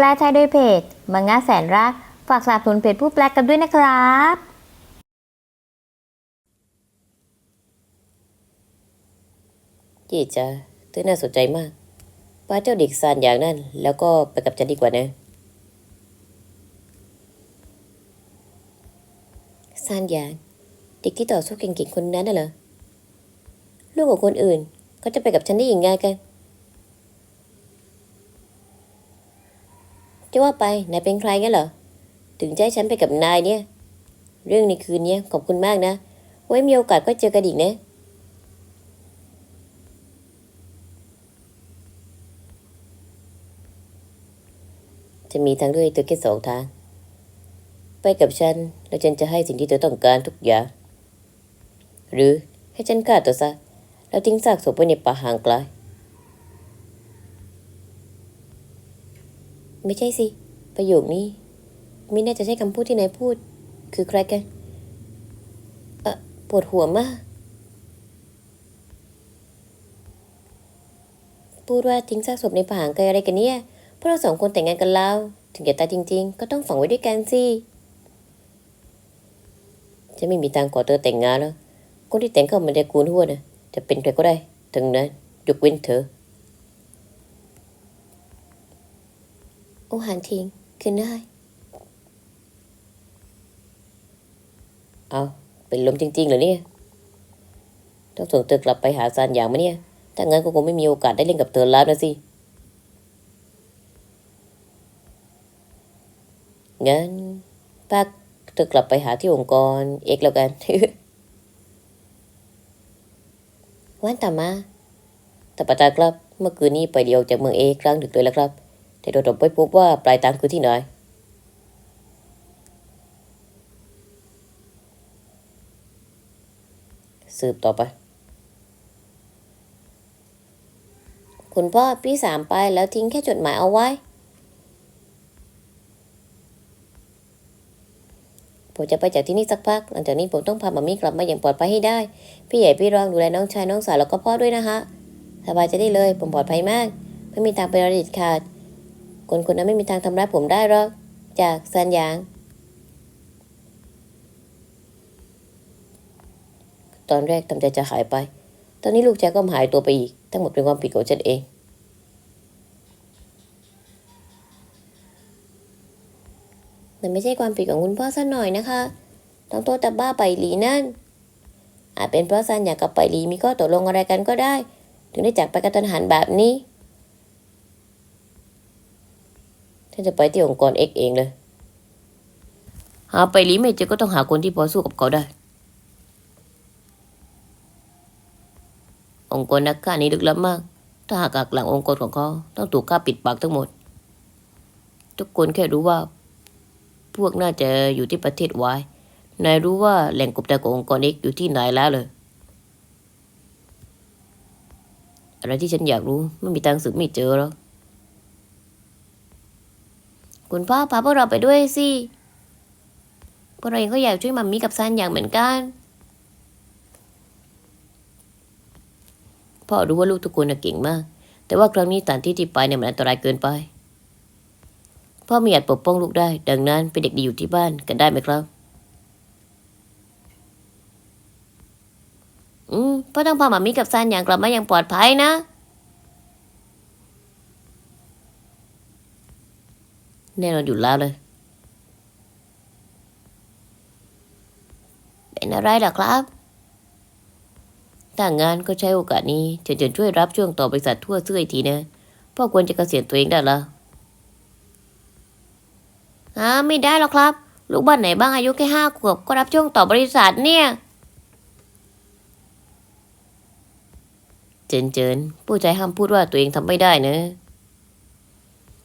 แปลไทยโดยเพจ มังงะแสนรัก ฝากสนับสนุนเพจผู้แปลกันด้วยนะครับยี่จ้าเธอน่าสนใจมากป้าเจ้าเด็กซานอย่างนั้น แล้วก็ไปกับฉันดีกว่านะ ซานอย่าง เด็กที่ต่อสู้เก่งๆคนนั้นน่ะเหรอ ลูกของคนอื่นเขาจะไปกับฉันได้ยังไงกัน จะว่าไปนายเป็นใครงั้นเหรอ ถึงจะให้ฉันไปกับนายเนี่ย เรื่องในคืนนี้ขอบคุณมากนะ ไว้มีโอกาสก็เจอกันอีกนะ จะมีทางเลือกให้เธอแค่สองทาง ไปกับฉัน แล้วฉันจะให้สิ่งที่เธอต้องการทุกอย่าง หรือให้ฉันฆ่าเธอซะ แล้วทิ้งซากศพไว้ในป่าห่างไกล ไม่ใช่สิ ประโยคนี้ ไม่น่าจะใช่คำพูดที่นายพูด คือใครกันเออปวดหัวมาก พูดว่าทิ้งซากศพในป่าห่างไกลอะไรกันเนี่ยพวกเราสองคนแต่งงานกันแล้ว ถึงจะตายจริง ๆ ก็ต้องฝังไว้ด้วยกันสิจะไม่มีทางขอเธอแต่งงานแล้วคนที่แต่งเข้ามาในกูลหัวนะจะเป็นใครก็ได้ทั้งนั้นยกเว้นเธอ โอหันทิ้งคืนได้เอาเป็นลมจริงๆเหรอเนี่ยต้องส่งเธอกลับไปหาซานอย่างไหมเนี่ย ถ้างั้นก็คงไม่มีโอกาสได้เล่นกับเธอแล้วนะสิ งั้นป้าเธอกลับไปหาที่องค์กรเอกแล้วกัน วันต่อมาแต่ปาตาครับ เมื่อคืนนี้ไปเดียวจากเมืองเอกกลางดึกเลยแล้วครับ แต่เราไปพบว่าปลายทางคือที่ไหนสืบต่อไป คุณพ่อพี่สามไปแล้วทิ้งแค่จดหมายเอาไว้ ผมจะไปจากที่นี่สักพัก หลังจากนี้ผมต้องพาหมามี่กลับมาอย่างปลอดภัยให้ได้ พี่ใหญ่พี่รองดูแลน้องชายน้องสาวแล้วก็พ่อด้วยนะคะสบายใจได้เลย ผมปลอดภัยมาก ไม่มีทางเป็นระดิตขาด คนคนนั้นไม่มีทางทำร้ายผมได้หรอก จากซันยาง ตอนแรกทำใจจะหายไป ตอนนี้ลูกชายก็หายตัวไปอีก ทั้งหมดเป็นความผิดของฉันเอง แต่ไม่ใช่ความผิดของคุณพ่อซะหน่อยนะคะต้องโทษแต่บ้าไปหลีนั่น อาจเป็นเพราะซันอยากกับไปหลีมีข้อตกลงอะไรกันก็ได้ ถึงได้จากไปกระทันหันแบบนี้ ฉันจะไปที่องค์กรเอกเองเลย หาไปลีไม่เจอก็ต้องหาคนที่พอสู้กับเขาได้ องค์กรนักฆ่านี้ลึกล้ำมาก ถ้าหากหักหลังองค์กรของเขาต้องถูกฆ่าปิดปากทั้งหมด ทุกคนแค่รู้ว่า พวกน่าจะอยู่ที่ประเทศวายนายรู้ว่าแหล่งกบดานขององค์กรเอกอยู่ที่ไหนแล้วเลยอะไรที่ฉันอยากรู้ไม่มีทางสืบไม่เจอหรอก คุณพ่อพาพวกเราไปด้วยสิพวกเราเองก็อยากช่วยมัมมี่กับซันอย่างเหมือนกัน พ่อรู้ว่าลูกทุกคนเก่งมาก แต่ว่าครั้งนี้สถานที่ที่ไปเนี่ยมันอันตรายเกินไป พ่อไม่อาจปกป้องลูกได้ ดังนั้นเป็นเด็กดีอยู่ที่บ้านกันได้ไหมครับ อืมพ่อต้องพาหมามิกับซันอย่างกลับมาอย่างปลอดภัยนะ แน่นอนอยู่แล้วเลย เป็นอะไรล่ะครับถ้างานก็ใช้โอกาสนี้เชิญเชิญช่วยรับช่วงต่อบริษัททั่วซื่ออีกทีนะพ่อควรจะเกษียณตัวเองได้แล้วอ่าไม่ได้หรอกครับ ลูกบ้านไหนบ้างอายุแค่ห้าขวบก็รับช่วงต่อบริษัทเนี่ย เจนเจนผู้ใจห้ามพูดว่าตัวเองทำไม่ได้นะ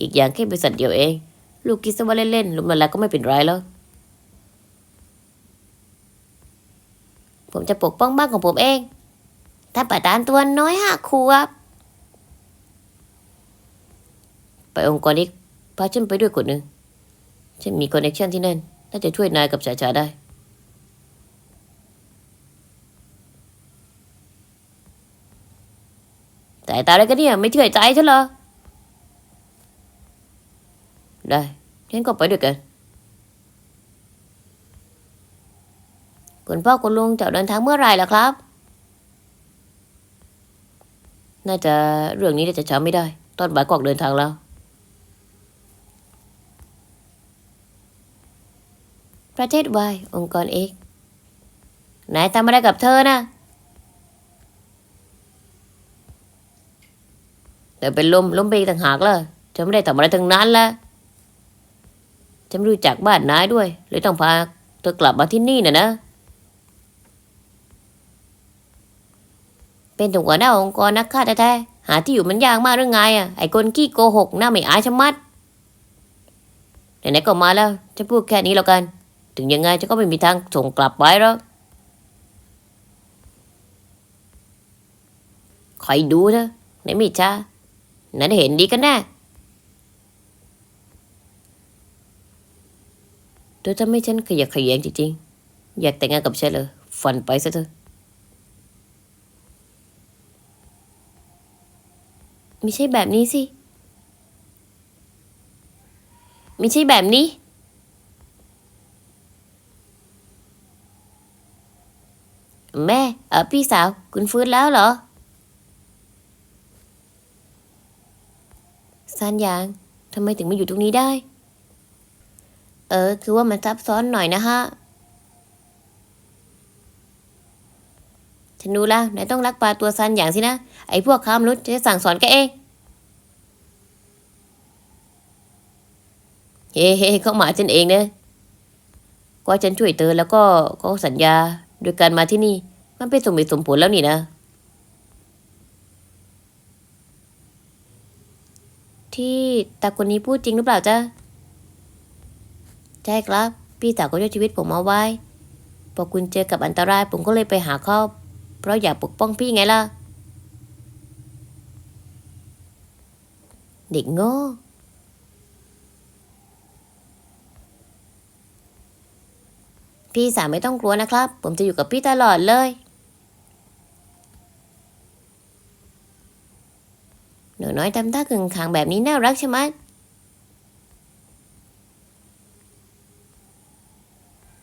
อีกอย่างแค่บริษัทเดียวเอง ลูกคิดซะว่าเล่นๆลุมละลายก็ไม่เป็นไรแล้ว ผมจะปกป้องบ้านของผมเองถ้าประดานตัวน้อยห้าขวบไปองค์กรนี้พาฉันไปด้วยคนหนึ่งฉันมีคอนเนคชันที่นั่น น่าจะช่วยนายกับชาชาได้ แต่ตาอะไรกันเนี่ย ไม่เชื่อใจฉันเหรอ ได้ฉันก็ไปด้วยกันคุณพ่อคุณลุงจะเดินทางเมื่อไหร่ล่ะครับ น่าจะเรื่องนี้น่าจะช้าไม่ได้ ตอนบ่ายก็ออกเดินทางแล้ว ประเทศวายองค์กรเอกนายทำอะไรกับเธอนะแต่เป็นลมล้มไปต่างหากล่ะฉันไม่ได้ทำอะไรทั้งนั้นละ ฉันรู้จักบ้านนายด้วยเลยต้องพาเธอกลับมาที่นี่น่ะนะ เป็นถึงหัวหน้าองค์กรนักฆ่าแท้ๆหาที่อยู่มันยากมากหรือไงอะไอ้คนขี้โกหกหน้าไม่อายชะมัดไหนๆก็มาแล้วจะพูดแค่นี้แล้วกัน ถึงยังไงฉันก็ไม่มีทางส่งกลับไปหรอกคอยดูเถอะไหนไม่ช้านั้นเห็นดีกันแน่ เธอจะไม่ฉันขยักขยงจริงๆ อยากแต่งงานกับฉันเลยฝันไปซะเถอะ ไม่ใช่แบบนี้สิ ไม่ใช่แบบนี้ แม่เออพี่สาว คุณฟื้นแล้วเหรอซานยางทำไมถึงมาอยู่ตรงนี้ได้ ออ คือว่ามันซับซ้อนหน่อยนะฮะฉันรู้แล้วนายต้องรักปลาตัวซันอย่างสินะ ไอ้พวกค้ามนุษย์จะสั่งสอนแกเอง เฮ้เฮ้เขาหมาฉันเองเนะก็ฉันช่วยเธอแล้วก็ก็สัญญาโดยการมาที่นี่ มันเป็นสมเหตุสมผลแล้วนี่นะที่ตาคนนี้พูดจริงหรือเปล่าจ๊ะ ใช่ครับ พี่สาวก็ช่วยชีวิตผมเอาไว้ พอคุณเจอกับอันตรายผมก็เลยไปหาเขาเพราะอยากปกป้องพี่ไงล่ะ เด็กโง่พี่สาวไม่ต้องกลัวนะครับ ผมจะอยู่กับพี่ตลอดเลย หนูน้อยทำท่าขึงขังแบบนี้น่ารักใช่ไหม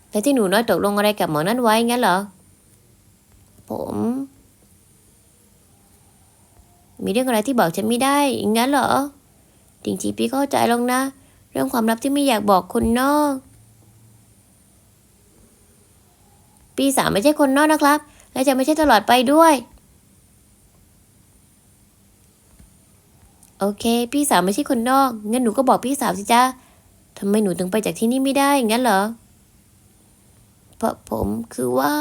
แล้ว ที่หนูน้อยตกลงอะไรกับหมอนั่นไว้งั้นเหรอ ผม มีเรื่องอะไรที่บอกฉันไม่ได้งั้นเหรอ จริงๆพี่เข้าใจล้วนะ เรื่องความลับที่ไม่อยากบอกคนนอกพี่สาวไม่ใช่คนนอกนะครับ และจะไม่ใช่ตลอดไปด้วย โอเค พี่สาวไม่ใช่คนนอกงั้นหนูก็บอกพี่สาวสิจ้าทำไมหนูถึงไปจากที่นี่ไม่ได้งั้นเหรอ พาะผมคือว่า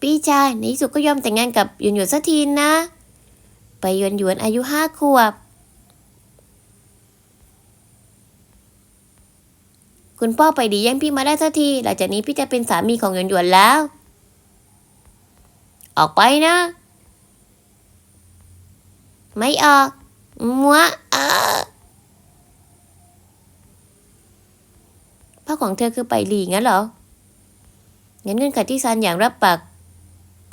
พี่ชายในที่สุดก็ยอมแต่งงานกับหยวนหยวนสักทีนะ ไปหยวนหยวนอายุห้าขวบ คุณพ่อไปดีแย่งพี่มาได้สักที หลังจากนี้พี่จะเป็นสามีของหยวนหยวนแล้ว ออกไปนะ ไม่ออกมัวเออ พ่อของเธอคือไปหลีงั้นเหรองั้นเงื่อนไขที่ซันอย่างรับปาก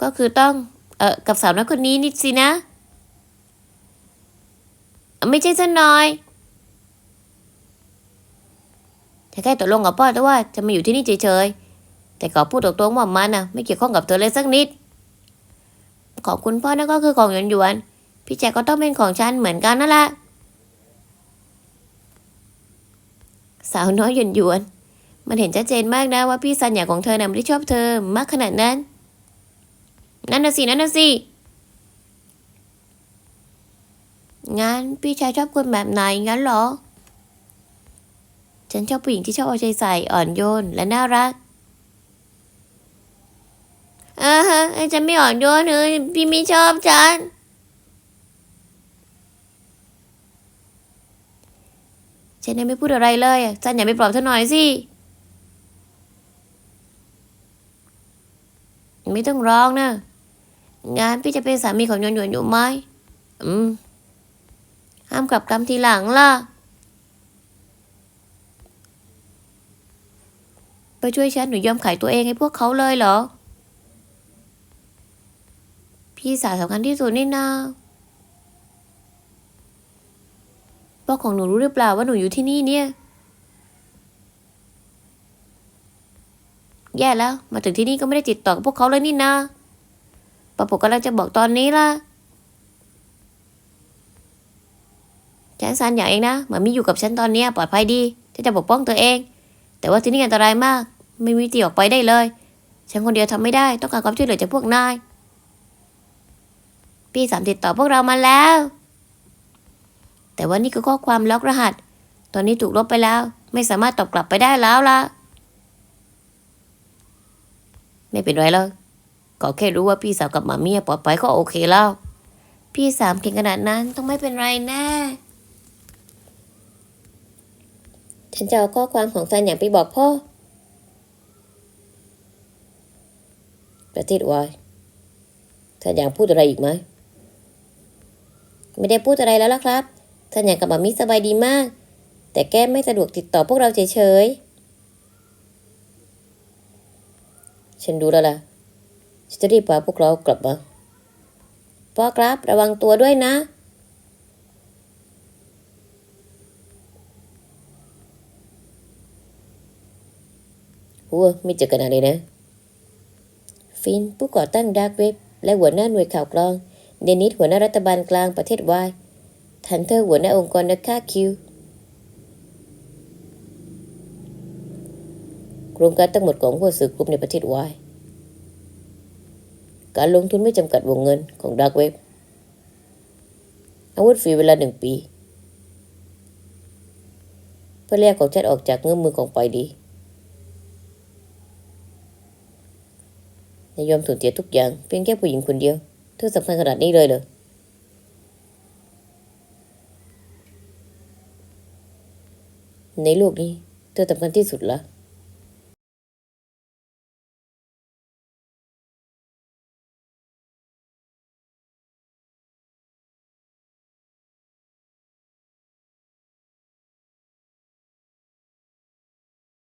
ก็คือต้อง เออกับสาวน้อยคนนี้นิดสินะ ไม่ใช่สันน้อยแต่แค่ตกลงกับพ่อแต่ว่าจะมาอยู่ที่นี่เฉยๆแต่ขอพูดตรงๆว่ามันนะไม่เกี่ยวข้องกับเธอเลยสักนิด ของคุณพ่อนั่นก็คือของหยวนหยวนพี่แจคก็ต้องเป็นของฉันเหมือนกันนั่นแหละสาวน้อยหยวนหยวน มันเห็นชัดเจนมากนะว่าพี่ซันอยาของเธอน่ะไม่ได้ชอบเธอมากขนาดนั้น นั่นน่ะสิ นั่นน่ะสิงั้นพี่ชายชอบคนแบบไหนงั้นเหรอ ฉันชอบผู้หญิงที่ชอบเอาใจใส่อ่อนโยนและน่ารักอ่าฮะฉันไม่อ่อนโยนเลยพี่ไม่ชอบฉันฉันยังไม่พูดอะไรเลยฉันอย่าไปปลอบเธอหน่อยสิ ไม่ต้องร้องนะงานพี่จะเป็นสามีของหยวนหยวนอยู่ไหมอืม ห้ามกลับคำทีหลังล่ะ ไปช่วยฉันหนูยอมขายตัวเองให้พวกเขาเลยเหรอ พี่สาวสำคัญที่สุดนี่นาพ่อของหนูรู้หรือเปล่าว่าหนูอยู่ที่นี่เนี่ย ย่แล้ว มาถึงที่นี่ก็ไม่ได้ติดต่อกับพวกเขาเลยนี่นะป้าปกกำลังจะบอกตอนนี้ล่ะฉันซันอย่างเองนะหมามีอยู่กับฉันตอนนี้ปลอดภัยดีฉันจะปกป้องตัวเอง แต่ว่าที่นี่อันตรายมาก ไม่มีที่ออกไปได้เลย ฉันคนเดียวทำไม่ได้ต้องการความช่วยเหลือจากพวกนายพี่สามติดต่อพวกเรามาแล้ว แต่ว่านี่คือข้อความล็อกรหัส ตอนนี้ถูกลบไปแล้ว ไม่สามารถตอบกลับไปได้แล้วล่ะ ไม่เป็นไรแล้วก็แค่รู้ว่าพี่สาวกับหมาเมียปลอดภัยก็โอเคแล้ว พี่สามเก่งขนาดนั้นต้องไม่เป็นไรแน่ฉันจะเอาข้อความของแฟนอย่างไปบอกพ่อ ประเทศวายท่านอยากพูดอะไรอีกไหม ไม่ได้พูดอะไรแล้วล่ะครับ ท่านอยากกับหมามิสบายดีมาก แต่แก้ไม่สะดวกติดต่อพวกเราเฉยๆ ฉันรู้แล้วล่ะ ฉันจะรีบพาพวกเรากลับมาพ่อครับ ระวังตัวด้วยนะ หัวไม่เจอกันอะไรนะ ฟินผู้ก่อตั้งดาร์กเว็บและหัวหน้าหน่วยข่าวกรอง เดนิสหัวหน้ารัฐบาลกลางประเทศวายทันเทอร์หัวหน้าองค์กรนักฆ่าคิว โครงการทั้งหมดของหัวสื่อกลุ่มในประเทศวายการลงทุนไม่จำกัดวงเงินของดาร์กเว็บอาวุธฟรีเวลาหนึ่งปี เพื่อแลกของฉันออกจากเงื้อมือของปอยดีนายยอมสูญเสียทุกอย่าง เพียงแค่ผู้หญิงคนเดียว เธอสำคัญขนาดนี้เลยเหรอในโลกนี้ เธอสำคัญที่สุดละ